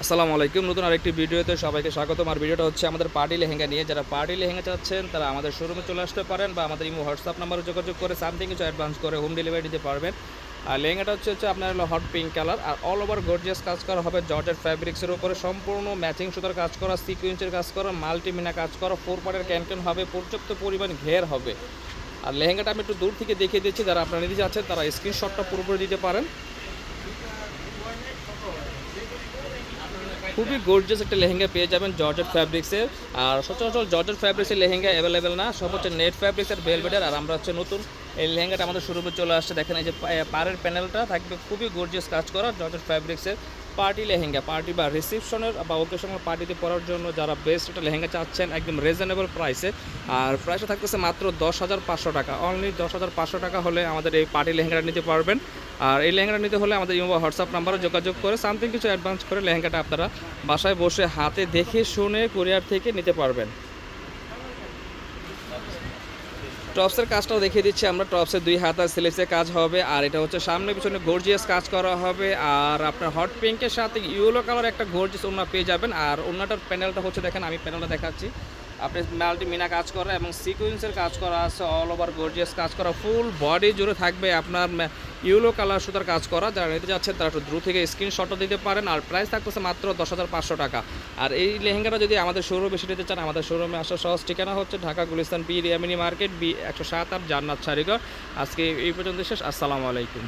আসসালামু আলাইকুম। নতুন আরেকটি ভিডিওতে সবাইকে স্বাগতম। আর ভিডিওটা হচ্ছে আমাদের পার্টি লেহেঙ্গা নিয়ে। যারা পার্টি লেহেঙ্গা চাচ্ছেন, তারা আমাদের শোরুমে চলে আসতে পারেন বা আমাদের ইমো, হোয়াটসঅ্যাপ নাম্বারে যোগাযোগ করে সামথিং কিছু অ্যাডভান্স করে হোম ডেলিভারি দিতে পারবেন। আর লেহেঙ্গাটা হচ্ছে হচ্ছে আপনার হলো হট পিঙ্ক কালার আর অল ওভার গর্জিয়াস কাজ করা হবে জর্জের ফ্যাব্রিক্সের উপরে। সম্পূর্ণ ম্যাচিং সুতার কাজ করা সিকুয়েন্সের কাজ করা মাল্টিমিনা কাজ করা। ফোর পার্টের ক্যান্টন হবে, পর্যাপ্ত পরিমাণ ঘের হবে। আর লেহেঙ্গাটা আমি একটু দূর থেকে দেখিয়ে দিচ্ছি। যারা আপনারা নিজে আছেন তারা স্ক্রিনশটটা পুরোপুরি দিতে পারেন। খুবই গর্জিয়াস একটা লেহেঙ্গা পেয়ে যাবেন জর্জেট ফ্যাব্রিক্সের আর সচরাচর জর্জেট ফ্যাব্রিক্সের লেহেঙ্গা অ্যাভেলেবেল না, সব হচ্ছে নেট ফ্যাব্রিক্সের বেলভেটের আর আমরা হচ্ছে নতুন এই লেহেঙ্গাটা আমাদের শোরুমে চলে আসছে। দেখেন এই যে পাড়ের প্যানেলটা থাকবে, খুবই গর্জিয়াস কাজ করা জর্জেট ফ্যাব্রিক্সের পার্টি লেহেঙ্গা, পার্টি বা রিসেপশনের বা ওকেশনাল পার্টিতে পরার জন্য যারা বেস্ট একটা লেহেঙ্গা চাচ্ছেন একদম রিজনেবল প্রাইসে আর প্রাইসটা থাকতেছে মাত্র দশ হাজার পাঁচশো টাকা। অনলি দশ হাজার পাঁচশো টাকা হলে আমাদের এই পার্টি লেহেঙ্গাটা নিতে পারবেন। আর এই লেহেঙ্গাটা নিতে হলে আমাদের ইমো হোয়াটসঅ্যাপ নাম্বারে যোগাযোগ করে সামথিং কিছু অ্যাডভান্স করে লেহেঙ্গাটা আপনারা বাসায় বসে হাতে দেখে শুনে কুরিয়ার থেকে নিতে পারবেন। টপসের কাজটাও দেখিয়ে দিচ্ছি আমরা। টপসের দুই হাত আর স্লিপসের কাজ হবে। আর এটা হচ্ছে সামনে পিছনে গর্জিয়াস কাজ করা হবে। আর আপনার হট পিঙ্কের সাথে ইয়েলো কালার একটা গর্জিয়াস ওনা পেয়ে যাবেন। আর ওনাটার প্যানেলটা হচ্ছে দেখেন, আমি প্যানেলটা দেখাচ্ছি। আপনি মাল্টি মিনা কাজ করা এবং সিকুয়েন্সের কাজ করা আছে অল ওভার গর্জিয়াস কাজ করা ফুল বডি জুড়ে থাকবে আপনার ইউলো কালার সুতার কাজ করা। যারা নিতে যাচ্ছেন, তারা একটু দ্রুত থেকে স্ক্রিনশটও দিতে পারেন, আর প্রাইস থাকতেছে মাত্র দশ হাজার পাঁচশো টাকা। আর এই লেহেঙ্গাটা যদি আমাদের শোরুমে এসে নিতে চান, আমাদের শোরুমে আসার সহজ ঠিকানা হচ্ছে ঢাকা গুলিস্তান বি রিয়ামিনি মার্কেট, বি একশো সাত আট জান্নাত সারিগর আজকে এই পর্যন্ত শেষ, আসসালামু আলাইকুম।